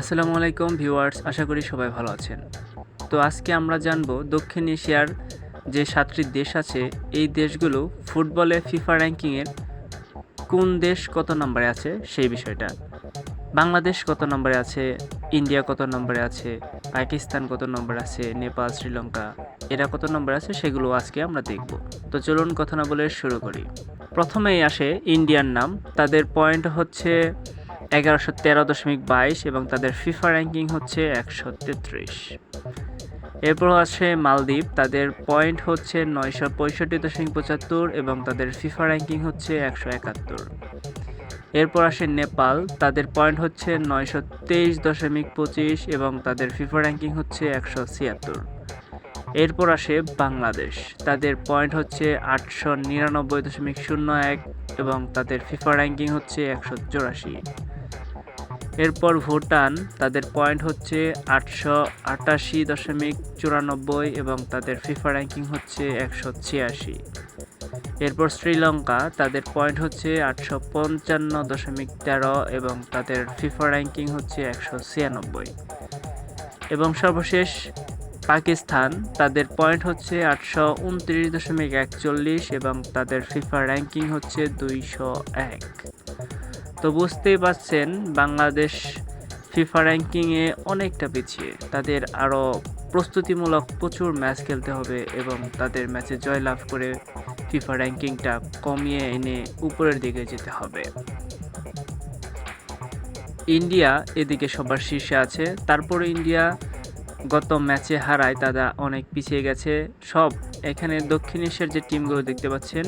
আসসালামু আলাইকুম ভিউয়ার্স, আশা করি সবাই ভালো আছেন। তো আজকে আমরা জানব দক্ষিণ এশিয়ার যে সাতটি দেশ আছে, এই দেশগুলো ফুটবলে ফিফা র্যাঙ্কিংয়ের কোন দেশ কত নম্বরে আছে সেই বিষয়টা। বাংলাদেশ কত নম্বরে আছে, ইন্ডিয়া কত নম্বরে আছে, পাকিস্তান কত নম্বরে আছে, নেপাল, শ্রীলঙ্কা, এরা কত নম্বরে আছে সেগুলো আজকে আমরা দেখব। তো চলুন কথা না বলে শুরু করি। প্রথমেই আসে ইন্ডিয়ার নাম, তাদের পয়েন্ট হচ্ছে এগারোশো তেরো দশমিক বাইশ এবং তাদের ফিফা র্যাঙ্কিং হচ্ছে একশো তেত্রিশ। এরপর আসে মালদ্বীপ, তাদের পয়েন্ট হচ্ছে নয়শো পঁয়ষট্টি দশমিক পঁচাত্তর এবং তাদের ফিফা র্যাঙ্কিং হচ্ছে একশো একাত্তর। এরপর আসে নেপাল, তাদের পয়েন্ট হচ্ছে নয়শো তেইশ দশমিক পঁচিশ এবং তাদের ফিফা র্যাঙ্কিং হচ্ছে একশো ছিয়াত্তর। এরপর আসে বাংলাদেশ, তাদের পয়েন্ট হচ্ছে আটশো নিরানব্বই দশমিক শূন্য এক এবং তাদের ফিফা র্যাঙ্কিং হচ্ছে একশো চুরাশি। এরপর ভুটান, তাদের পয়েন্ট হচ্ছে আটশো আটাশি দশমিক চুরানব্বই এবং তাদের ফিফা র্যাঙ্কিং হচ্ছে একশো ছিয়াশি। এরপর শ্রীলঙ্কা, তাদের পয়েন্ট হচ্ছে আটশো পঞ্চান্ন দশমিক তেরো এবং তাদের ফিফা র্যাঙ্কিং হচ্ছে একশো ছিয়ানব্বই। এবং সর্বশেষ পাকিস্তান, তাদের পয়েন্ট হচ্ছে আটশো উনত্রিশ দশমিক একচল্লিশ এবং তাদের ফিফা র্যাঙ্কিং হচ্ছে দুইশো এক। তো বুঝতেই পারছেন, বাংলাদেশ ফিফা র্যাঙ্কিংয়ে অনেকটা পিছিয়ে। তাদের আরও প্রস্তুতিমূলক প্রচুর ম্যাচ খেলতে হবে এবং তাদের ম্যাচে জয়লাভ করে ফিফা র্যাঙ্কিংটা কমিয়ে এনে উপরের দিকে যেতে হবে। ইন্ডিয়া এদিকে সবার শীর্ষে আছে তারপরে ইন্ডিয়া গত ম্যাচে হারায় তারা অনেক পিছিয়ে গেছে। সব, এখানে দক্ষিণ এশিয়ার যে টিমগুলো দেখতে পাচ্ছেন,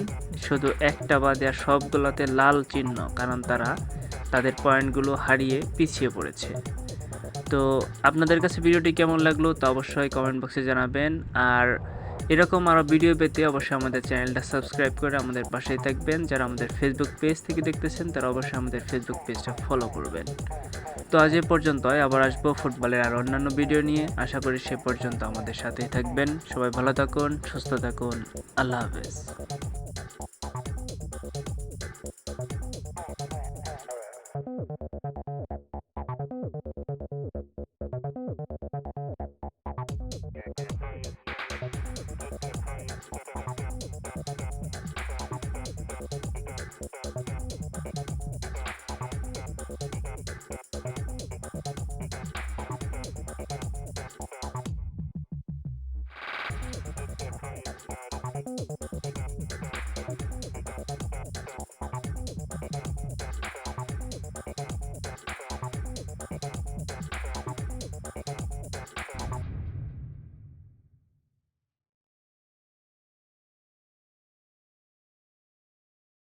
শুধু একটা বাদে আর সবগুলোতে লাল চিহ্ন, কারণ তারা তাদের পয়েন্টগুলো হারিয়ে পিছিয়ে পড়েছে। তো আপনাদের কাছে ভিডিওটি কেমন লাগল তা অবশ্যই কমেন্ট বক্সে জানাবেন। আর এরকম আরও ভিডিও পেতে অবশ্যই আমাদের চ্যানেলটা সাবস্ক্রাইব করে আমাদের পাশেই থাকবেন। যারা আমাদের ফেসবুক পেজ থেকে দেখতেছেন, তারা অবশ্যই আমাদের ফেসবুক পেজটা ফলো করবেন। তো আজ এ পর্যন্ত আবার আসব ফুটবলের আর অন্যান্য ভিডিও নিয়ে। আশা করি সে পর্যন্ত আমাদের সাথেই থাকবেন। সবাই ভালো থাকুন, সুস্থ থাকুন। আল্লাহ হাফেজ।